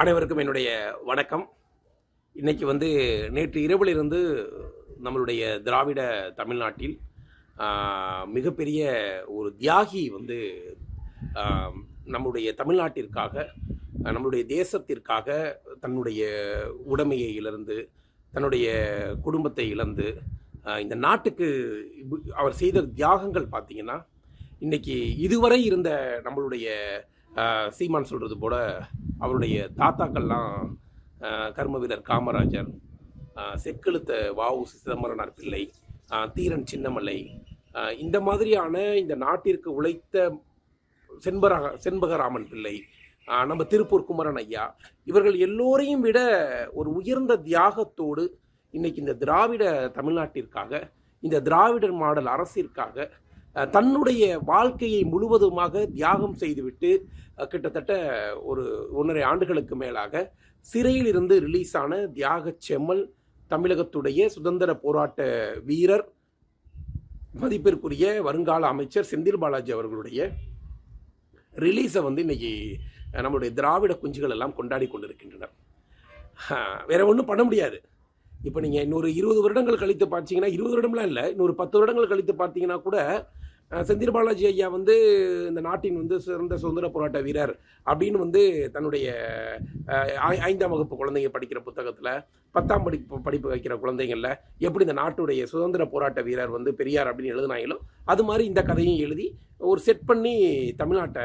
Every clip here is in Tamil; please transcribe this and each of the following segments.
அனைவருக்கும் என்னுடைய வணக்கம். இன்றைக்கி வந்து நேற்று இரவிலிருந்து நம்மளுடைய திராவிட தமிழ்நாட்டில் மிகப்பெரிய ஒரு தியாகி வந்து நம்முடைய தமிழ்நாட்டிற்காக நம்மளுடைய தேசத்திற்காக தன்னுடைய உடைமையை இழந்து தன்னுடைய குடும்பத்தை இழந்து இந்த நாட்டுக்கு அவர் செய்த தியாகங்கள் பார்த்தீங்கன்னா இன்றைக்கி இதுவரை இருந்த நம்மளுடைய சீமான் சொல்கிறது போல அவருடைய தாத்தாக்கள்லாம் கர்ம வீரர் காமராஜர் செக்கெழுத்த வாவு சிதம்பரனார் பிள்ளை தீரன் சின்னமலை இந்த மாதிரியான இந்த நாட்டிற்கு உழைத்த செண்பரா செண்பகராமன் பிள்ளை நம்ம திருப்பூர் குமரன் ஐயா இவர்கள் எல்லோரையும் விட ஒரு உயர்ந்த தியாகத்தோடு இன்னைக்கு இந்த திராவிட தமிழ்நாட்டிற்காக இந்த திராவிடர் மாடல் அரசிற்காக தன்னுடைய வாழ்க்கையை முழுவதுமாக தியாகம் செய்துவிட்டு கிட்டத்தட்ட ஒரு ஒன்றரை ஆண்டுகளுக்கு மேலாக சிறையில் இருந்து ரிலீஸ் ஆன தியாக செம்மல் தமிழகத்துடைய சுதந்திர போராட்ட வீரர் மதிப்பிற்குரிய வருங்கால அமைச்சர் செந்தில் பாலாஜி அவர்களுடைய ரிலீஸை வந்து இன்னைக்கு நம்முடைய நம்மளுடைய திராவிட குஞ்சுகள் எல்லாம் கொண்டாடி கொண்டிருக்கின்றனர். வேற ஒன்றும் பண்ண முடியாது. இப்போ நீங்கள் இன்னொரு இருபது வருடங்கள் கழித்து பார்த்தீங்கன்னா இருபது வருடம்லாம் இல்லை இன்னொரு பத்து வருடங்கள் கழித்து பார்த்தீங்கன்னா கூட செந்தில் பாலாஜி ஐயா வந்து இந்த நாட்டின் வந்து சிறந்த சுதந்திர போராட்ட வீரர் அப்படின்னு வந்து தன்னுடைய ஐ- ஐந்தாம் வகுப்பு குழந்தைங்க படிக்கிற புத்தகத்தில் பத்தாம் படிப்பு படிப்பு வைக்கிற குழந்தைங்களில் எப்படி இந்த நாட்டுடைய சுதந்திர போராட்ட வீரர் வந்து பெரியார் அப்படின்னு எழுதினாங்களோ அது மாதிரி இந்த கதையும் எழுதி ஒரு செட் பண்ணி தமிழ்நாட்டை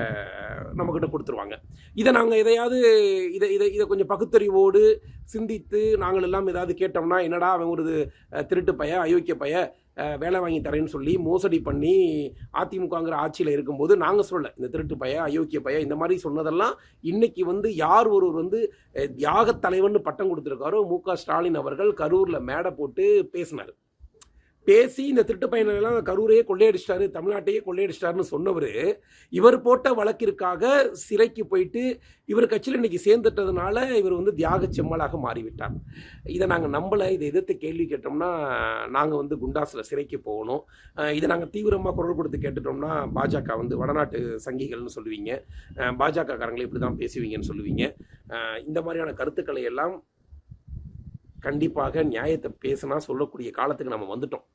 நம்மக்கிட்ட கொடுத்துருவாங்க. இதை நாங்கள் எதையாவது இதை இதை இதை கொஞ்சம் பகுத்தறிவோடு சிந்தித்து நாங்கள் எல்லாம் ஏதாவது கேட்டோம்னா என்னடா அவன் ஒரு திருட்டு பைய அயோக்கிய பைய வேலை வாங்கி தரேன்னு சொல்லி மோசடி பண்ணி அதிமுகங்கிற ஆட்சியில் இருக்கும்போது நாங்கள் சொல்லலை. இந்த திருட்டு பய அயோக்கிய பைய இந்த மாதிரி சொன்னதெல்லாம் இன்னைக்கு வந்து யார் ஒருவர் வந்து அஹ், தியாகத் தலைவன் பட்டம் கொடுத்துருக்காரோ மு க ஸ்டாலின் அவர்கள் கரூரில் மேடை போட்டு பேசினார். பேசி இந்த திருட்டு பயணங்கள்லாம் கரூரையே கொள்ளையடிச்சிட்டாரு தமிழ்நாட்டையே கொள்ளையடிச்சிட்டாருன்னு சொன்னவர் இவர் போட்ட வழக்கிற்காக சிறைக்கு போயிட்டு இவர் கட்சியில் இன்னைக்கு சேர்ந்துட்டதுனால இவர் வந்து தியாக செம்மலாக மாறிவிட்டார். இதை நாங்கள் நம்பலை இதை எதிர்த்து கேள்வி கேட்டோம்னா நாங்கள் வந்து குண்டாஸில் சிறைக்கு போகணும். இதை நாங்கள் தீவிரமாக குரல் கொடுத்து கேட்டுட்டோம்னா பாஜக வந்து வடநாட்டு சங்கிகள்னு சொல்லுவீங்க. பாஜகக்காரங்களை பாஜக காரங்களை இப்படி தான் பேசுவீங்கன்னு சொல்லுவீங்க. இந்த மாதிரியான கருத்துக்களை எல்லாம் கண்டிப்பாக நியாயத்தை பேசினா சொல்லக்கூடிய காலத்துக்கு நம்ம வந்துட்டோம்.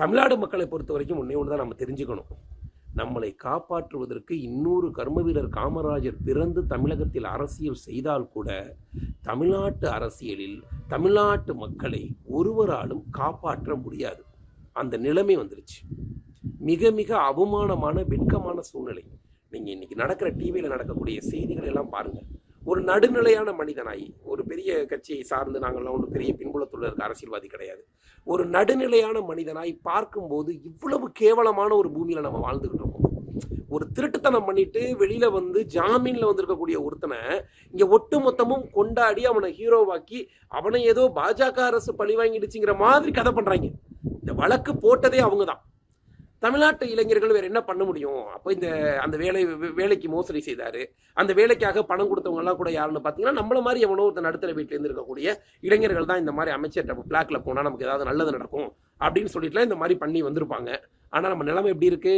தமிழ்நாடு மக்களை பொறுத்த வரைக்கும் ஒன்றே ஒன்று தான் நம்ம தெரிஞ்சுக்கணும். நம்மளை காப்பாற்றுவதற்கு இன்னொரு கர்ம வீரர் காமராஜர் பிறந்து தமிழகத்தில் அரசியல் செய்தால் கூட தமிழ்நாட்டு அரசியலில் தமிழ்நாட்டு மக்களை ஒருவராலும் காப்பாற்ற முடியாது. அந்த நிலைமை வந்துருச்சு. மிக மிக அவமானமான வெட்கமான சூழ்நிலை. நீங்கள் இன்னைக்கு நடக்கிற டிவியில் நடக்கக்கூடிய செய்திகள் எல்லாம் பாருங்கள் ஒரு நடுநிலையான மனிதனாய் ஒரு பெரிய கட்சியை சார்ந்து நாங்கள்லாம் ஒன்றும் பெரிய பின்புலத்துள்ள இருக்க அரசியல்வாதி கிடையாது. ஒரு நடுநிலையான மனிதனாய் பார்க்கும்போது இவ்வளவு கேவலமான ஒரு பூமியில நம்ம வாழ்ந்துகிட்டு இருக்கோம். ஒரு திருட்டுத்தனம் பண்ணிட்டு வெளியில வந்து ஜாமீன்ல வந்திருக்கக்கூடிய ஒருத்தனை இங்க ஒட்டு மொத்தமும் கொண்டாடி அவனை ஹீரோவாக்கி அவனை ஏதோ பாஜக அரசு பழி வாங்கிடுச்சுங்கிற மாதிரி கதை பண்றாங்க. இந்த வழக்கு போட்டதே அவங்க தான் தமிழ்நாட்டு இளைஞர்கள் வேற என்ன பண்ண முடியும்? அப்போ இந்த அந்த வேலை வேலைக்கு மோசடி செய்தாரு. அந்த வேலைக்காக பணம் கொடுத்தவங்க எல்லாம் கூட யாருன்னு பார்த்தீங்கன்னா நம்மள மாதிரி எவனோ ஒருத்தர் நடுத்தர வீட்டில இருந்து இருக்கக்கூடிய இளைஞர்கள் தான் இந்த மாதிரி அமைச்சர் பிளாக்ல போனா நமக்கு ஏதாவது நல்லது நடக்கும். அப்படின்னு சொல்லிட்டுலாம் இந்த மாதிரி பண்ணி வந்திருப்பாங்க. ஆனா நம்ம நிலைமை எப்படி இருக்கு?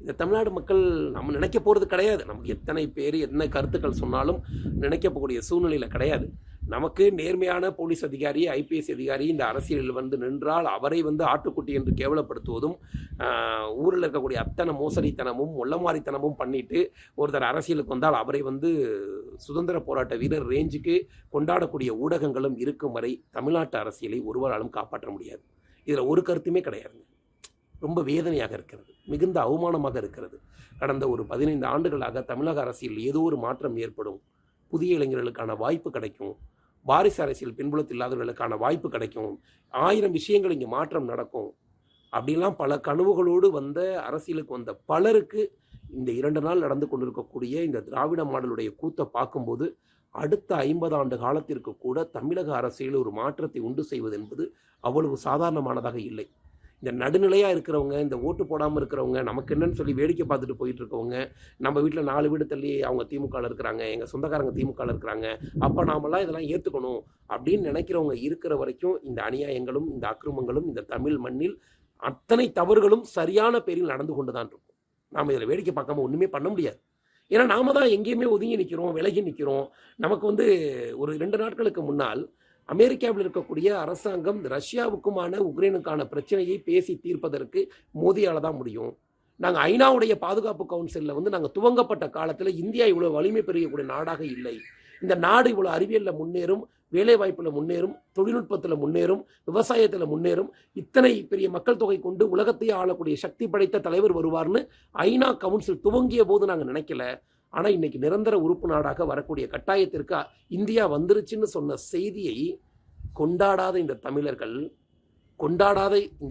இந்த தமிழ்நாடு மக்கள் நம்ம நினைக்க போகிறது கிடையாது. நமக்கு எத்தனை பேர் என்ன கருத்துக்கள் சொன்னாலும் நினைக்க போகக்கூடிய சூழ்நிலையில் கிடையாது. நமக்கு நேர்மையான போலீஸ் அதிகாரி ஐபிஎஸ் அதிகாரி இந்த அரசியலில் வந்து நின்றால் அவரை வந்து ஆட்டுக்குட்டி என்று கேவலப்படுத்துவதும் ஊரில் இருக்கக்கூடிய அத்தனை மோசடித்தனமும் முள்ளமாரித்தனமும் பண்ணிட்டு ஒருத்தர் அரசியலுக்கு வந்தால் அவரை வந்து சுதந்திர போராட்ட வீரர் ரேஞ்சுக்கு கொண்டாடக்கூடிய ஊடகங்களும் இருக்கும் வரை தமிழ்நாட்டு அரசியலை ஒருவராலும் காப்பாற்ற முடியாது. இதில் ஒரு கருத்துமே கிடையாதுங்க. ரொம்ப வேதனையாக இருக்கிறது மிகுந்த அவமானமாக இருக்கிறது. கடந்த ஒரு பதினைந்து ஆண்டுகளாக தமிழக அரசியல் ஏதோ ஒரு மாற்றம் ஏற்படும். புதிய இளைஞர்களுக்கான வாய்ப்பு கிடைக்கும். வாரிசு அரசியல் பின்புலத்தில் இல்லாதவர்களுக்கான வாய்ப்பு கிடைக்கும். ஆயிரம் விஷயங்கள் இங்கே மாற்றம் நடக்கும். அப்படிலாம் பல கனவுகளோடு வந்த அரசியலுக்கு வந்த பலருக்கு இந்த இரண்டு நாள் நடந்து கொண்டிருக்கக்கூடிய இந்த திராவிட மாடலுடைய கூத்தை பார்க்கும்போது அடுத்த ஐம்பது ஆண்டு காலத்திற்கு கூட தமிழக அரசியல் ஒரு மாற்றத்தை உண்டு செய்வது என்பது அவ்வளவு சாதாரணமானதாக இல்லை. இந்த நடுநிலையாக இருக்கிறவங்க இந்த ஓட்டு போடாமல் இருக்கிறவங்க நமக்கு என்னன்னு சொல்லி வேடிக்கை பார்த்துட்டு போயிட்டு இருக்கவங்க நம்ம வீட்டில் நாலு வீடு தள்ளி அவங்க திமுகவில் இருக்கிறாங்க எங்கள் சொந்தக்காரங்க திமுகவில் இருக்கிறாங்க அப்போ நாமெல்லாம் இதெல்லாம் ஏற்றுக்கணும் அப்படின்னு நினைக்கிறவங்க இருக்கிற வரைக்கும் இந்த அநியாயங்களும் இந்த அக்கிரமங்களும் இந்த தமிழ் மண்ணில் அத்தனை தவறுகளும் சரியான பேரில் நடந்து கொண்டு தான் இருக்கும். நாம் இதில் வேடிக்கை பார்க்காம ஒன்றுமே பண்ண முடியாது. ஏன்னா நாம தான் எங்கேயுமே ஒதுங்கி நிற்கிறோம் விலகி நிற்கிறோம் நமக்கு வந்து ஒரு ரெண்டு நாட்களுக்கு முன்னால் அமெரிக்காவில் இருக்கக்கூடிய அரசாங்கம் ரஷ்யாவுக்குமான உக்ரைனுக்கான பிரச்சனையை பேசி தீர்ப்பதற்கு மோதியால் தான் முடியும். நாங்கள் ஐநாவுடைய பாதுகாப்பு கவுன்சிலில் வந்து நாங்கள் துவங்கப்பட்ட காலத்தில் இந்தியா இவ்வளோ வலிமை பெருகக்கூடிய நாடாக இல்லை. இந்த நாடு இவ்வளோ அறிவியலில் முன்னேறும் வேலைவாய்ப்பில் முன்னேறும் தொழில்நுட்பத்தில் முன்னேறும் விவசாயத்தில் முன்னேறும் இத்தனை பெரிய மக்கள் தொகை கொண்டு உலகத்தையே ஆளக்கூடிய சக்தி படைத்த தலைவர் வருவார்னு ஐநா கவுன்சில் துவங்கிய போது நாங்கள் நினைக்கல. ஆனால் இன்னைக்கு நிரந்தர உறுப்பு நாடாக வரக்கூடிய கட்டாயத்திற்கு இந்தியா வந்துருச்சுன்னு சொன்ன செய்தியை கொண்டாடாத இந்த தமிழர்கள் கொண்டாடாத இந்த